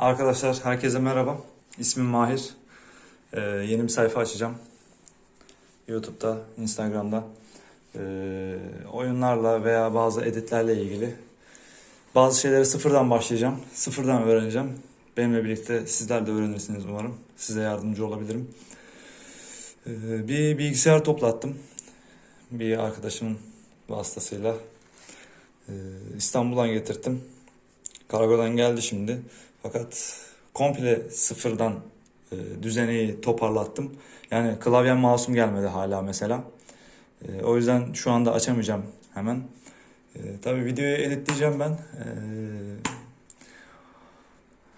Arkadaşlar herkese merhaba. İsmim Mahir. Ee, yeni bir sayfa açacağım. YouTube'da, Instagram'da. Ee, oyunlarla veya bazı editlerle ilgili. Bazı şeyleri sıfırdan başlayacağım. Sıfırdan öğreneceğim. Benimle birlikte sizler de öğrenirsiniz umarım. Size yardımcı olabilirim. Ee, bir bilgisayar toplattım. Bir arkadaşımın vasıtasıyla. Ee, İstanbul'dan getirttim. Kargodan geldi şimdi. Fakat komple sıfırdan e, düzeneyi toparlattım. Yani klavyem masum gelmedi hala mesela. E, o yüzden şu anda açamayacağım hemen. E, tabii videoyu editleyeceğim ben. E,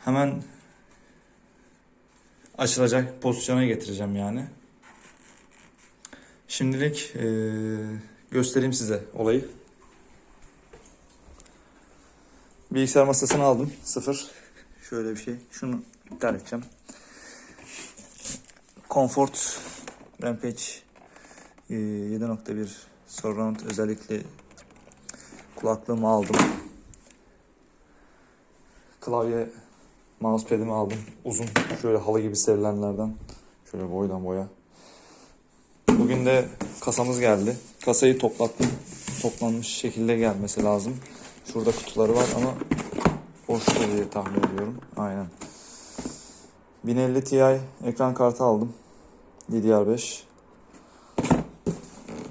hemen açılacak pozisyona getireceğim yani. Şimdilik e, göstereyim size olayı. Bilgisayar masasını aldım. Sıfır. Şöyle bir şey. Şunu iptal edeceğim. Comfort Rampage e, 7.1 surround özellikle kulaklığımı aldım. Klavye mousepad'imi aldım. Uzun şöyle halı gibi serilenlerden. Şöyle boydan boya. Bugün de kasamız geldi. Kasayı toplattım. Toplanmış şekilde gelmesi lazım. Şurada kutuları var ama boşta diye tahmin ediyorum. Aynen. 1050 Ti ekran kartı aldım. DDR5.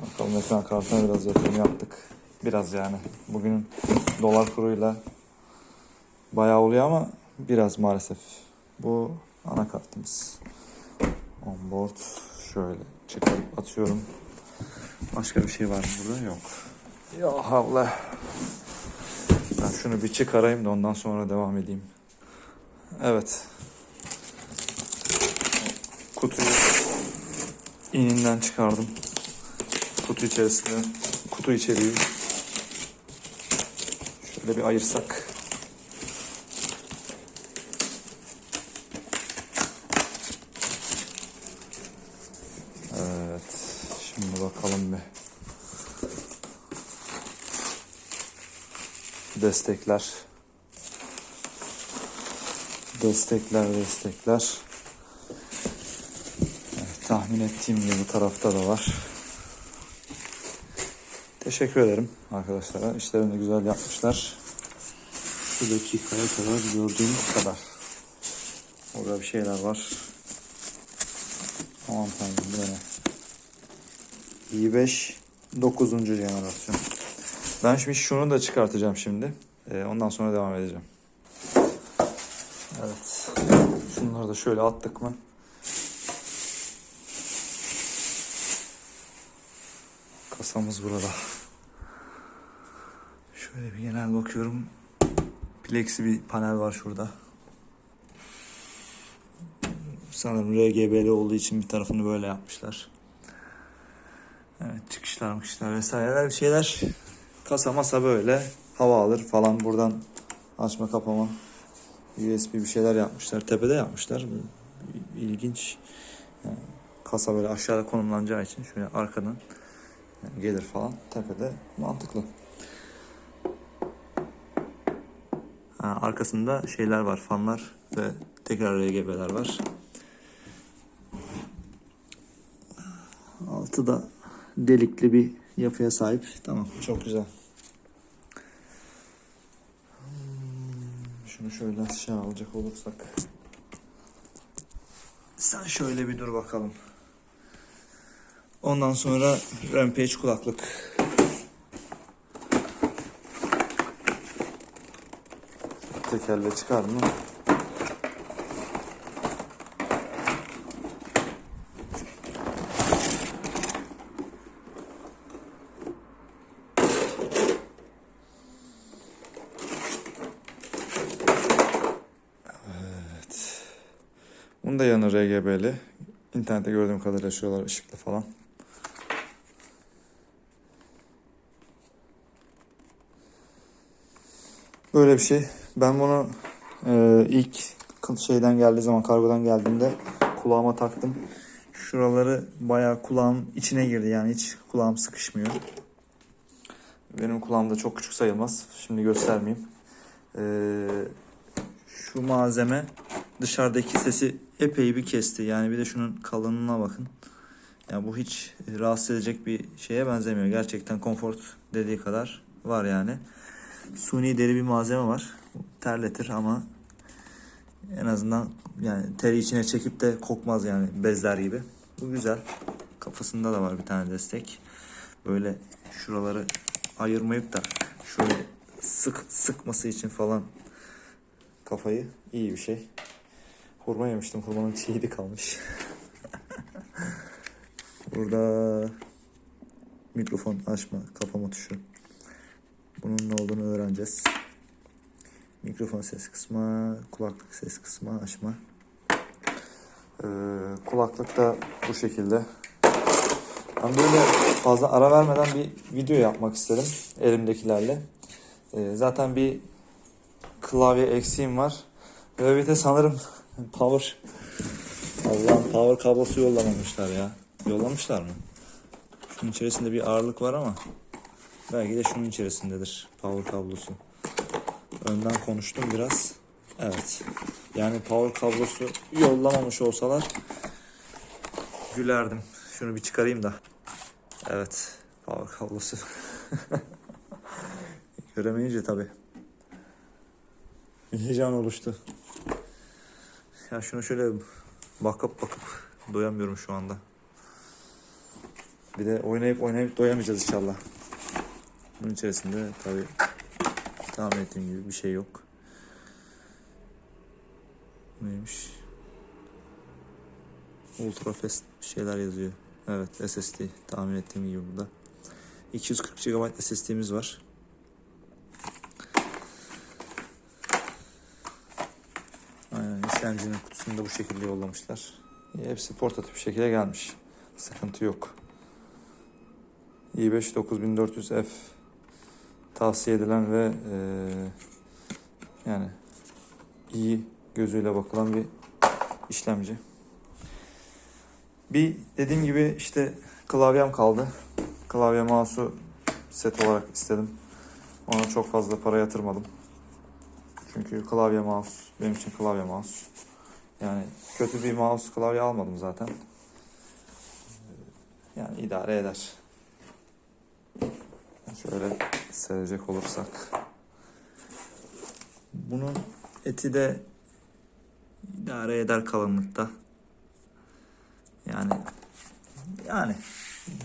Bakalım ekran kartına biraz yatırım yaptık. Biraz yani. Bugünün dolar kuruyla bayağı oluyor ama biraz maalesef. Bu anakartımız. Onboard şöyle çıkarıp atıyorum. Başka bir şey var mı burada? Yok. Ya Allah. Ben şunu bir çıkarayım da ondan sonra devam edeyim. Evet. Kutuyu ininden çıkardım. Kutu içerisinde kutu içeriği şöyle bir ayırsak. Evet. Şimdi bakalım bir. Destekler. Destekler destekler. Evet, tahmin ettiğim gibi bu tarafta da var. Teşekkür ederim arkadaşlara. İşlerini güzel yapmışlar. Şu dakikaya kadar gördüğümüz kadar. Orada bir şeyler var. Aman tanrım bu ne i5 9. jenerasyon ben şimdi şunu da çıkartacağım şimdi. Ee, ondan sonra devam edeceğim. Evet. Şunları da şöyle attık mı? Kasamız burada. Şöyle bir genel bakıyorum. Plexi bir panel var şurada. Sanırım RGB'li olduğu için bir tarafını böyle yapmışlar. Evet çıkışlar çıkışlar vesaireler bir şeyler Kasa masa böyle hava alır falan buradan açma kapama USB bir şeyler yapmışlar. Tepede yapmışlar. İlginç. Yani kasa böyle aşağıda konumlanacağı için şöyle arkadan gelir falan. Tepede mantıklı. Ha, arkasında şeyler var. Fanlar ve tekrar RGB'ler var. Altı da delikli bir yapıya sahip. Tamam çok güzel. Şunu şöyle aşağı alacak olursak. Sen şöyle bir dur bakalım. Ondan sonra Rampage kulaklık. Tekerle çıkar mı? Bunun da yanı RGB'li. İnternette gördüğüm kadarıyla açıyorlar ışıklı falan. Böyle bir şey. Ben bunu e, ilk şeyden geldiği zaman kargodan geldiğinde kulağıma taktım. Şuraları bayağı kulağım içine girdi yani hiç kulağım sıkışmıyor. Benim kulağım da çok küçük sayılmaz. Şimdi göstermeyeyim. Ee, Şu malzeme dışarıdaki sesi epey bir kesti. Yani bir de şunun kalınlığına bakın. Ya bu hiç rahatsız edecek bir şeye benzemiyor. Gerçekten konfor dediği kadar var yani. Suni deri bir malzeme var. Terletir ama en azından yani teri içine çekip de kokmaz yani bezler gibi. Bu güzel. Kafasında da var bir tane destek. Böyle şuraları ayırmayıp da şöyle sık sıkması için falan kafayı iyi bir şey. Hurma yemiştim. Hurmanın çiğdi kalmış. Burada mikrofon açma, kapama tuşu. Bunun ne olduğunu öğreneceğiz. Mikrofon ses kısmı, kulaklık ses kısmı açma. Ee, kulaklık da bu şekilde. Ben böyle fazla ara vermeden bir video yapmak istedim elimdekilerle. Ee, zaten bir klavye eksiğim var. Ve bir de sanırım power Allah'ım power kablosu yollamamışlar ya. Yollamışlar mı? Şunun içerisinde bir ağırlık var ama belki de şunun içerisindedir power kablosu. Önden konuştum biraz. Evet. Yani power kablosu yollamamış olsalar gülerdim. Şunu bir çıkarayım da. Evet. Power kablosu. Göremeyince tabii. Heyecan oluştu. Ya şunu şöyle bakıp bakıp doyamıyorum şu anda. Bir de oynayıp oynayıp doyamayacağız inşallah. Bunun içerisinde tabii tahmin ettiğim gibi bir şey yok. Neymiş? Ultra fast bir şeyler yazıyor. Evet SSD tahmin ettiğim gibi burada. 240 GB SSD'miz var. Aynen işlemcinin kutusunu da bu şekilde yollamışlar. Hepsi portatif şekilde gelmiş. Sıkıntı yok. i5 9400F tavsiye edilen ve eee, yani iyi gözüyle bakılan bir işlemci. Bir dediğim gibi işte klavyem kaldı. Klavye mouse'u set olarak istedim. Ona çok fazla para yatırmadım. Çünkü klavye mouse benim için klavye mouse. Yani kötü bir mouse klavye almadım zaten. Yani idare eder. Şöyle serecek olursak. Bunun eti de idare eder kalınlıkta. Yani yani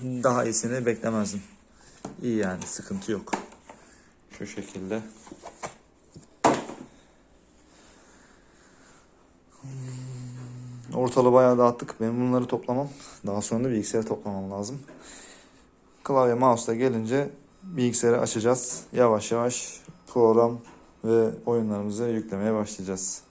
daha iyisini beklemezdim. İyi yani sıkıntı yok. Şu şekilde. Ortalığı bayağı dağıttık. Benim bunları toplamam. Daha sonra da bilgisayarı toplamam lazım. Klavye mouse da gelince bilgisayarı açacağız. Yavaş yavaş program ve oyunlarımızı yüklemeye başlayacağız.